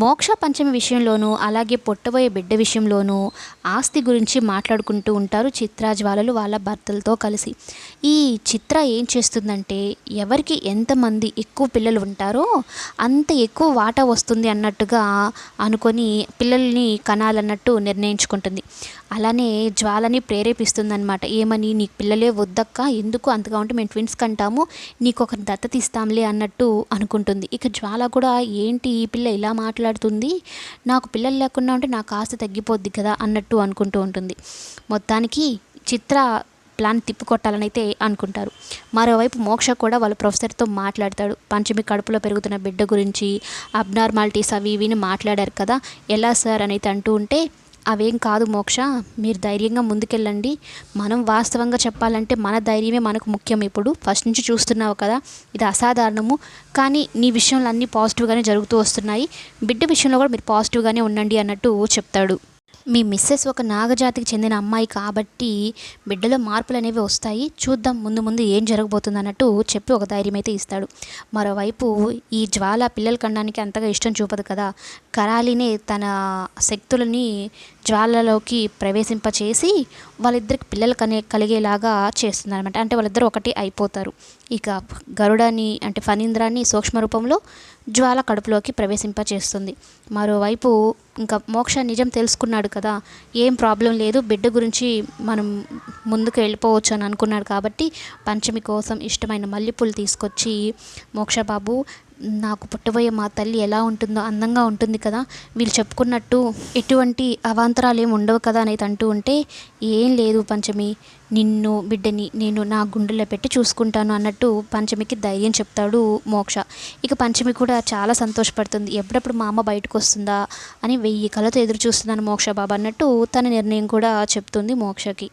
మోక్ష పంచమి విషయంలోనూ అలాగే పొట్టబోయే బిడ్డ విషయంలోనూ ఆస్తి గురించి మాట్లాడుకుంటూ ఉంటారు చిత్ర జ్వాలలు వాళ్ళ భర్తలతో కలిసి. ఈ చిత్ర ఏం చేస్తుందంటే ఎవరికి ఎంతమంది ఎక్కువ పిల్లలు ఉంటారో అంత ఎక్కువ వాటా వస్తుంది అన్నట్టుగా అనుకొని పిల్లల్ని కనాలన్నట్టు నిర్ణయించుకుంటుంది. అలానే జ్వాలని ప్రేరేపిస్తుంది అనమాట ఏమని నీకు పిల్లలే వద్దక్క ఎందుకు అంతగా ఉంటే మేము ట్విన్స్ కంటాము నీకు ఒక దత్తత ఇస్తాంలే అన్నట్టు అనుకుంటుంది. ఇక జ్వాల కూడా ఏంటి ఈ పిల్ల ఇలా మాట్లాడుతుంది. నాకు పిల్లలు లేకుండా ఉంటే నాకు ఆస్తి తగ్గిపోద్ది కదా అన్నట్టు అనుకుంటూ ఉంటుంది. మొత్తానికి చిత్ర ప్లాన్ తిప్పికొట్టాలని అయితే అనుకుంటారు. మరోవైపు మోక్ష కూడా వాళ్ళ ప్రొఫెసర్తో మాట్లాడతాడు. పంచమి కడుపులో పెరుగుతున్న బిడ్డ గురించి అబ్నార్మాలిటీస్ అవి ఇవిని మాట్లాడారు కదా. ఎలా సార్? అని అయితే అంటూ ఉంటే అవేం కాదు మోక్ష. మీరు ధైర్యంగా ముందుకెళ్ళండి. మనం వాస్తవంగా చెప్పాలంటే మన ధైర్యమే మనకు ముఖ్యం ఇప్పుడు. ఫస్ట్ నుంచి చూస్తున్నావు కదా ఇది అసాధారణము. కానీ నీ విషయంలో అన్నీ పాజిటివ్గానే జరుగుతూ వస్తున్నాయి. బిడ్డ విషయంలో కూడా మీరు పాజిటివ్గానే ఉండండి అన్నట్టు చెప్తాడు. మీ మిస్సెస్ ఒక నాగజాతికి చెందిన అమ్మాయి కాబట్టి బిడ్డలో మార్పులు అనేవి వస్తాయి. చూద్దాం ముందు ముందు ఏం జరగబోతుంది అన్నట్టు చెప్పి ఒక ధైర్యం అయితే ఇస్తాడు. మరోవైపు ఈ జ్వాల పిల్లల కండానికి అంతగా ఇష్టం చూపదు కదా. కరాలినే తన శక్తులని జ్వాలలోకి ప్రవేశింపచేసి వాళ్ళిద్దరికి పిల్లలు కనే కలిగేలాగా చేస్తుంది అనమాట అంటే వాళ్ళిద్దరూ ఒకటి అయిపోతారు. ఇక గరుడని అంటే ఫనీంద్రాన్ని సూక్ష్మ రూపంలో జ్వాల కడుపులోకి ప్రవేశింపచేస్తుంది. మరోవైపు ఇంకా మోక్ష నిజం తెలుసుకున్నాడు కదా ఏం ప్రాబ్లం లేదు బిడ్డ గురించి మనం ముందుకు వెళ్ళిపోవచ్చు అని అనుకున్నాడు కాబట్టి పంచమి కోసం ఇష్టమైన మల్లెపూలు తీసుకొచ్చి మోక్షబాబు నాకు పుట్టబోయే మా తల్లి ఎలా ఉంటుందో అందంగా ఉంటుంది కదా వీళ్ళు చెప్పుకున్నట్టు ఎటువంటి అవాంతరాలు ఏమి ఉండవు కదా అనేది అంటూ ఉంటే ఏం లేదు పంచమి నిన్ను బిడ్డని నేను నా గుండెలో పెట్టి చూసుకుంటాను అన్నట్టు పంచమికి ధైర్యం చెప్తాడు మోక్ష. ఇక పంచమి కూడా చాలా సంతోషపడుతుంది. ఎప్పుడప్పుడు మా అమ్మ బయటకు వస్తుందా? అని వెయ్యి కళ్ళతో ఎదురు చూస్తున్నాను మోక్ష బాబా అన్నట్టు తన నిర్ణయం కూడా చెప్తుంది మోక్షకి.